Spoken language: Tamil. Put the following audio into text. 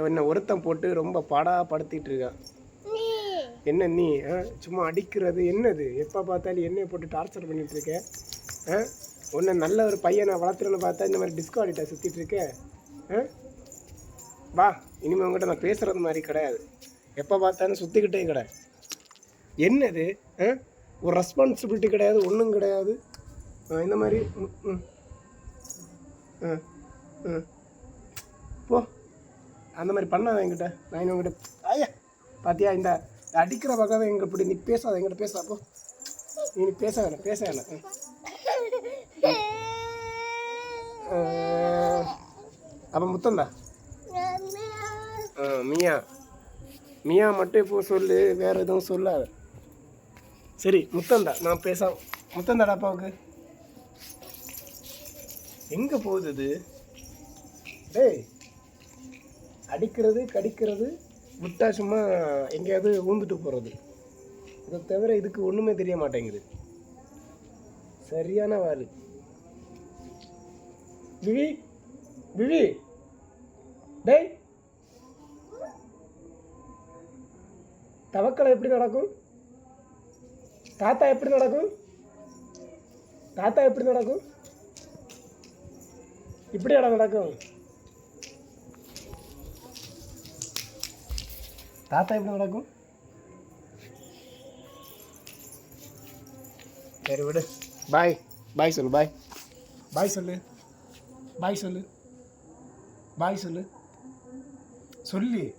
என்ன ஒருத்தன் போட்டு ரொம்ப பாடா படுத்திட்டு இருக்கான் என்ன நீ? ஆ? சும்மா அடிக்கிறது என்னது? எப்போ பார்த்தாலும் என்னைய போட்டு டார்ச்சர் பண்ணிட்டு இருக்க ஆ உன்னை நல்ல ஒரு பையனை வளர்த்துறன்னு பார்த்தா இந்த மாதிரி டிஸ்கோ சுற்றிட்டு இருக்க ஆ வா இனிமேல் உங்ககிட்ட நான் பேசுகிறது மாதிரி கிடையாது. எப்போ பார்த்தாலும் சுற்றிக்கிட்டே கிடையாது என்னது? ஆ ஒரு ரெஸ்பான்சிபிலிட்டி கிடையாது ஒன்றும் கிடையாது. இந்த மாதிரி ம், ம். ஆ ஆ. அந்த மாதிரி பண்ணாத என்கிட்ட. நான் உங்ககிட்ட ஐயா பார்த்தியா இந்த அடிக்கிற பக்கம் எங்க இப்படி நீ பேசாத என்கிட்ட பேசா போ. நீ நீ பேச வேணாம் பேச வேணாம். அப்போ முத்தந்தா ஆ மியா. மியா மட்டும் இப்போ சொல்லு வேற எதுவும் சொல்லாத. சரி முத்தந்தா நான் பேச முத்தந்தாடா அப்பாவுக்கு. எங்கே போகுது இது? டேய் அடிக்கிறது கடிக்கிறது விட்டா சும்மா எங்கேயாவது ஊந்துட்டு போகிறது இதை தவிர இதுக்கு ஒன்றுமே தெரிய மாட்டேங்குது. சரியான வாரு. விவி விவி டேய். தவக்கலை எப்படி நடக்கும்? தாத்தா எப்படி நடக்கும்? தாத்தா எப்படி நடக்கும்? இப்படியாடா நடக்கும்? தாத்தா எப்படி நடக்கும்? சரி விடு. பாய். பாய் சொல்லு பாய். பாய் சொல்லு. பாய் சொல்லு. பாய் சொல்லு. சொல்லி.